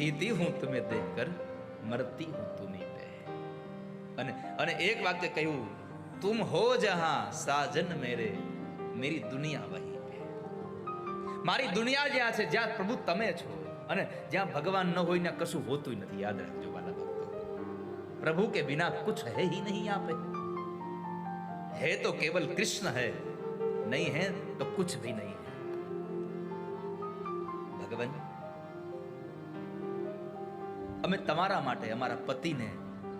જીતી હું તમે દેખકર મરતી હું તુમી પે અને અને એક વાક્ય કહ્યું, તુમ હો જહાં સાજન મેરે, મેરી દુનિયા વહી પે મારી દુનિયા જ્યાં છે, જ્યાં પ્રભુ તમે છો. અને જ્યાં ભગવાન ન હોય ને કશું હોતું નથી. યાદ રાખજો વાલા ભક્તો. પ્રભુ કે બિના કુછ હે હી નહીં આપે. હે તો કેવલ કૃષ્ણ હે, નહીં હે તો કુછ ભી નહીં હે. ભગવાન અમે તમારા માટે, અમારા પતિને,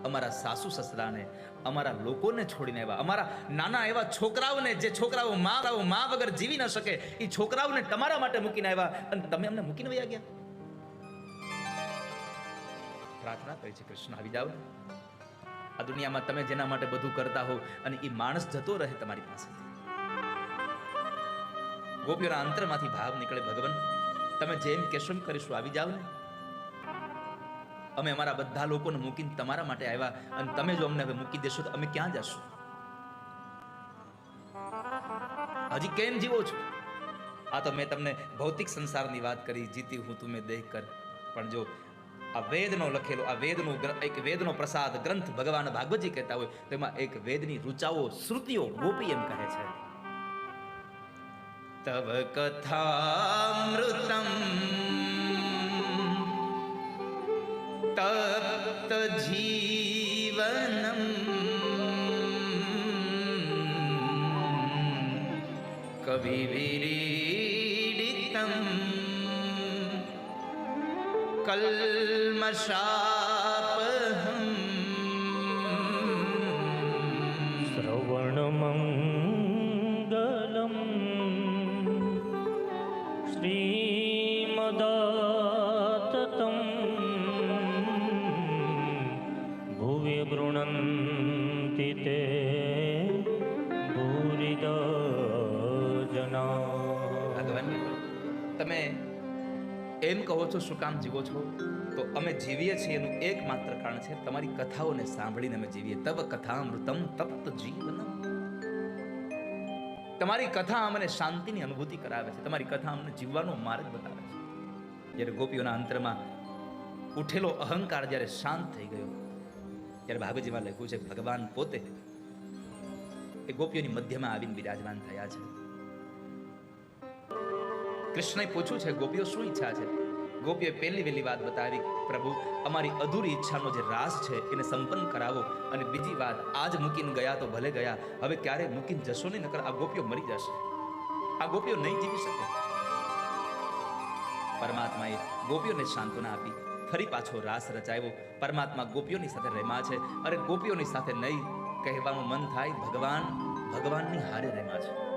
અમારા સાસુ સસરાને, અમારા લોકોને છોડીને આવ્યા. અમારા નાના એવા છોકરાઓને, જે છોકરાઓ મા મા વગર જીવી ન શકે એ છોકરાઓને તમારા માટે મૂકીને આવ્યા અને તમે અમને મૂકીને વયા ગયા. પ્રાર્થના કરી છે કૃષ્ણ, આવી જાઓ. આ દુનિયામાં તમે જેના માટે બધું કરતા હો અને એ માણસ જતો રહે તમારી પાસે ગોપીઓના અંતરમાંથી ભાવ નીકળે ભગવાન. તમે જેમ એમ કરીશું. આવી જાઓ ને. અમે અમારા બધા લોકોને મૂકીને તમારા માટે આવ્યા અને તમે જો અમને હવે મૂકી દેશો તો અમે ક્યાં જશું? હજી કેમ જીવો છો? આ તો મેં તમને ભૌતિક સંસારની વાત કરી, જીતી હું તું મેં દેહ કર પણ જો આ વેદનો લખેલો, આ વેદનો એક વેદનો પ્રસાદ ગ્રંથ ભગવાન ભાગવતજી કહેતા હોય, તો એમાં એક વેદની રૂચાઓ, શ્રુતિઓ ગોપી એમ કહે છે. તવ કથામૃતમ तप्तजीवनं कविविरीडितं कल्मषापहं श्रवणमङ्गलम् श्रीमदा ભજંતિ તે ભૂરિદજના ભગવાન તમે એમ કહો છો, શું કામ જીવો છો? તો અમે જીવીએ છીએ એનું એકમાત્ર કારણ છે, તમારી કથાઓને સાંભળીને અમે જીવીએ. તપ કથા અમૃતમ તપ્ત જીવન તમારી કથા અમને શાંતિની અનુભૂતિ કરાવે છે. તમારી કથા અમને જીવવાનો માર્ગ બતાવે છે. જ્યારે ગોપીઓના અંતરમાં ઉઠેલો અહંકાર જ્યારે શાંત થઈ ગયો ત્યારે ભાગવતજીમાં લખ્યું છે, ભગવાન પોતે એ ગોપીઓની મધ્યમાં આવીને બિરાજમાન થયા છે. કૃષ્ણએ પૂછ્યું છે, ગોપીઓ શું ઈચ્છા છે? ગોપીઓએ પહેલી વહેલી વાત બતાવી, પ્રભુ, અમારી અધૂરી ઈચ્છાનો જે રાસ છે, એને સંપન્ન કરાવો અને બીજી વાત, આજ મૂકીને ગયા તો ભલે ગયા, હવે ક્યારે મૂકીને જશો નહીં, નકર આ ગોપીઓ મરી જશે. આ ગોપીઓ નહીં જીવી શકે. પરમાત્માએ ગોપીઓને સાંત્વના આપી. ફરી પાછો રાસ રચાયો. પરમાત્મા ગોપીઓની સાથે રેમા છે. અરે ગોપીઓની સાથે નહીં કહેવાનું મન થાય ભગવાન. ભગવાનની હારે રેમા છે.